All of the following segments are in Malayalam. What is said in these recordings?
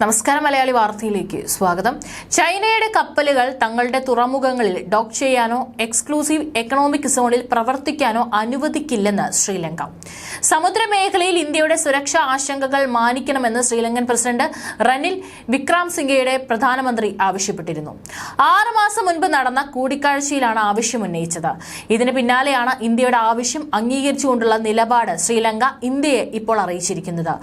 നമസ്കാരം മലയാളി വാർത്തയിലേക്ക് സ്വാഗതം. ചൈനയുടെ കപ്പലുകൾ തങ്ങളുടെ തുറമുഖങ്ങളിൽ ഡോക്ക് ചെയ്യാനോ എക്സ്ക്ലൂസീവ് എക്കണോമിക് സോണിൽ പ്രവർത്തിക്കാനോ അനുവദിക്കില്ലെന്ന് ശ്രീലങ്ക. സമുദ്രമേഖലയിൽ ഇന്ത്യയുടെ സുരക്ഷാ ആശങ്കകൾ മാനിക്കണമെന്ന് ശ്രീലങ്കൻ പ്രസിഡന്റ് റനിൽ വിക്രം സിംഗയുടെ പ്രധാനമന്ത്രി ആവശ്യപ്പെട്ടിരുന്നു. ആറുമാസം മുൻപ് നടന്ന കൂടിക്കാഴ്ചയിലാണ് ആവശ്യം ഉന്നയിച്ചത്. ഇതിന് പിന്നാലെയാണ് ഇന്ത്യയുടെ ആവശ്യം അംഗീകരിച്ചുകൊണ്ടുള്ള നിലപാട് ശ്രീലങ്ക ഇന്ത്യയെ ഇപ്പോൾ അറിയിച്ചിരിക്കുന്നത്.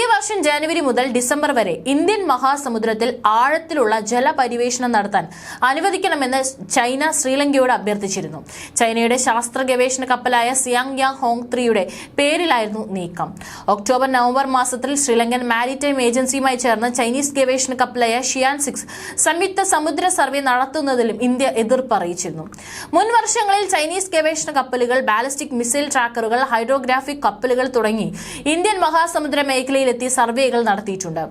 ഈ വർഷം ജനുവരി മുതൽ ഡിസംബർ വരെ ഇന്ത്യൻ മഹാസമുദ്രത്തിൽ ആഴത്തിലുള്ള ജലപരിവേഷണം നടത്താൻ അനുവദിക്കണമെന്ന് ചൈന ശ്രീലങ്കയോട് അഭ്യർത്ഥിച്ചിരുന്നു. ചൈനയുടെ ശാസ്ത്ര ഗവേഷണ കപ്പലായ സിയാങ് യാങ് ഹോങ് ത്രീയുടെ പേരിലായിരുന്നു നീക്കം. ഒക്ടോബർ നവംബർ മാസത്തിൽ ശ്രീലങ്കൻ മാരിടൈം ഏജൻസിയുമായി ചേർന്ന് ചൈനീസ് ഗവേഷണ കപ്പലായ ഷിയാൻ സിക്സ് സംയുക്ത സമുദ്ര സർവേ നടത്തുന്നതിലും ഇന്ത്യ എതിർപ്പ് അറിയിച്ചിരുന്നു. മുൻ വർഷങ്ങളിൽ ചൈനീസ് ഗവേഷണ കപ്പലുകൾ ബാലിസ്റ്റിക് മിസൈൽ ട്രാക്കറുകൾ ഹൈഡ്രോഗ്രാഫിക് കപ്പലുകൾ തുടങ്ങി ഇന്ത്യൻ മഹാസമുദ്ര മേഖലയിലെത്തി സർവേകൾ നടത്തിയിട്ടുണ്ട്.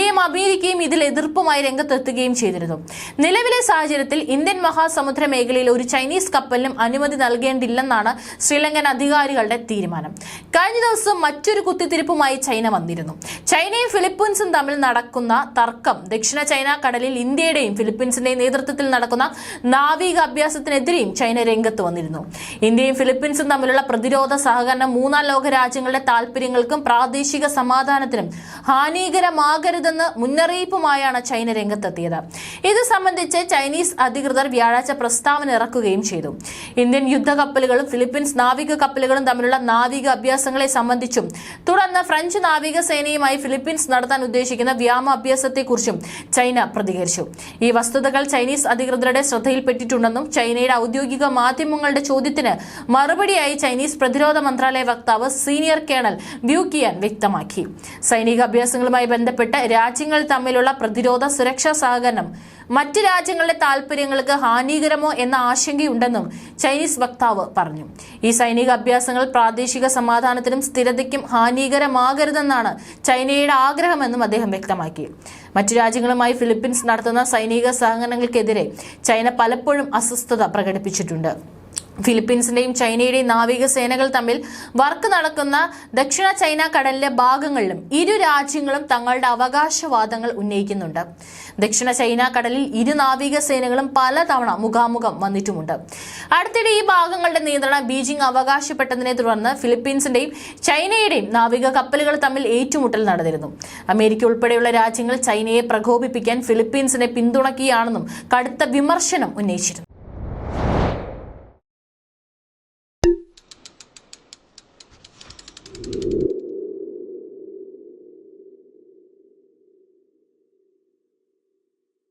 ഇന്ത്യയും അമേരിക്കയും ഇതിൽ എതിർപ്പുമായി രംഗത്തെത്തുകയും ചെയ്തിരുന്നു. നിലവിലെ സാഹചര്യത്തിൽ ഇന്ത്യൻ മഹാസമുദ്ര മേഖലയിൽ ഒരു ചൈനീസ് കപ്പലിനും അനുമതി നൽകേണ്ടില്ലെന്നാണ് ശ്രീലങ്കൻ അധികാരികളുടെ തീരുമാനം. കഴിഞ്ഞ ദിവസം മറ്റൊരു കുത്തിത്തിരിപ്പുമായി ചൈന വന്നിരുന്നു. ചൈനയും ഫിലിപ്പീൻസും തമ്മിൽ നടക്കുന്ന തർക്കം ദക്ഷിണ ചൈന കടലിൽ ഇന്ത്യയുടെയും ഫിലിപ്പീൻസിന്റെയും നേതൃത്വത്തിൽ നടക്കുന്ന നാവിക അഭ്യാസത്തിനെതിരെയും ചൈന രംഗത്ത് വന്നിരുന്നു. ഇന്ത്യയും ഫിലിപ്പീൻസും തമ്മിലുള്ള പ്രതിരോധ സഹകരണം മൂന്നാം ലോക രാജ്യങ്ങളുടെ താല്പര്യങ്ങൾക്കും പ്രാദേശിക സമാധാനത്തിനും ഹാനികരമാകരുതെന്ന് മുന്നറിയിപ്പുമായാണ് ചൈന രംഗത്തെത്തിയത്. ഇത് സംബന്ധിച്ച് ചൈനീസ് അധികൃതർ വ്യാഴാഴ്ച പ്രസ്താവന ഇറക്കുകയും ചെയ്തു. ഇന്ത്യൻ യുദ്ധകപ്പലുകളും ഫിലിപ്പീൻസ് നാവിക കപ്പലുകളും തമ്മിലുള്ള നാവിക അഭ്യാസങ്ങളെ സംബന്ധിച്ചും തുടർന്ന് ഫ്രഞ്ച് നാവിക സേനയുമായി ഫിലിപ്പീൻസ് നടത്താൻ ഉദ്ദേശിക്കുന്ന വ്യാമ അഭ്യാസത്തെക്കുറിച്ചും ചൈന പ്രതികരിച്ചു. ഈ വസ്തുതകൾ ചൈനീസ് അധികൃതരുടെ ശ്രദ്ധയിൽപ്പെട്ടിട്ടുണ്ടെന്നും ചൈനയുടെ ഔദ്യോഗിക മാധ്യമങ്ങളുടെ ചോദ്യത്തിന് മറുപടിയായി ചൈനീസ് പ്രതിരോധ മന്ത്രാലയ വക്താവ് സീനിയർ കേണൽ വ്യൂ കിയാൻ വ്യക്തമാക്കി. സൈനിക അഭ്യാസങ്ങളുമായി ബന്ധപ്പെട്ട് രാജ്യങ്ങൾ തമ്മിലുള്ള പ്രതിരോധ സുരക്ഷാ സഹകരണം മറ്റ് രാജ്യങ്ങളുടെ താൽപര്യങ്ങൾക്ക് ഹാനികരമോ എന്ന ആശങ്കയുണ്ടെന്നും ചൈനീസ് വക്താവ് പറഞ്ഞു. ഈ സൈനിക അഭ്യാസങ്ങൾ പ്രാദേശിക സമാധാനത്തിനും സ്ഥിരതയ്ക്കും ഹാനികരമാകരുതെന്നാണ് ചൈനയുടെ ആഗ്രഹമെന്നും അദ്ദേഹം വ്യക്തമാക്കി. മറ്റു രാജ്യങ്ങളുമായി ഫിലിപ്പീൻസ് നടത്തുന്ന സൈനിക സഹകരണങ്ങൾക്കെതിരെ ചൈന പലപ്പോഴും അസ്വസ്ഥത പ്രകടിപ്പിച്ചിട്ടുണ്ട്. ഫിലിപ്പീൻസിന്റെയും ചൈനയുടെയും നാവിക സേനകൾ തമ്മിൽ വർക്ക് നടക്കുന്ന ദക്ഷിണ ചൈന കടലിലെ ഭാഗങ്ങളിലും ഇരു രാജ്യങ്ങളും തങ്ങളുടെ അവകാശവാദങ്ങൾ ഉന്നയിക്കുന്നുണ്ട്. ദക്ഷിണ ചൈന കടലിൽ ഇരു നാവിക സേനകളും പലതവണ മുഖാമുഖം വന്നിട്ടുമുണ്ട്. അടുത്തിടെ ഈ ഭാഗങ്ങളുടെ നിയന്ത്രണം ബീജിംഗ് അവകാശപ്പെട്ടതിനെ തുടർന്ന് ഫിലിപ്പീൻസിന്റെയും ചൈനയുടെയും നാവിക കപ്പലുകൾ തമ്മിൽ ഏറ്റുമുട്ടൽ നടന്നിരുന്നു. അമേരിക്ക ഉൾപ്പെടെയുള്ള രാജ്യങ്ങൾ ചൈനയെ പ്രകോപിപ്പിക്കാൻ ഫിലിപ്പീൻസിനെ പിന്തുണക്കുകയാണെന്നും കടുത്ത വിമർശനം ഉന്നയിച്ചിരുന്നു.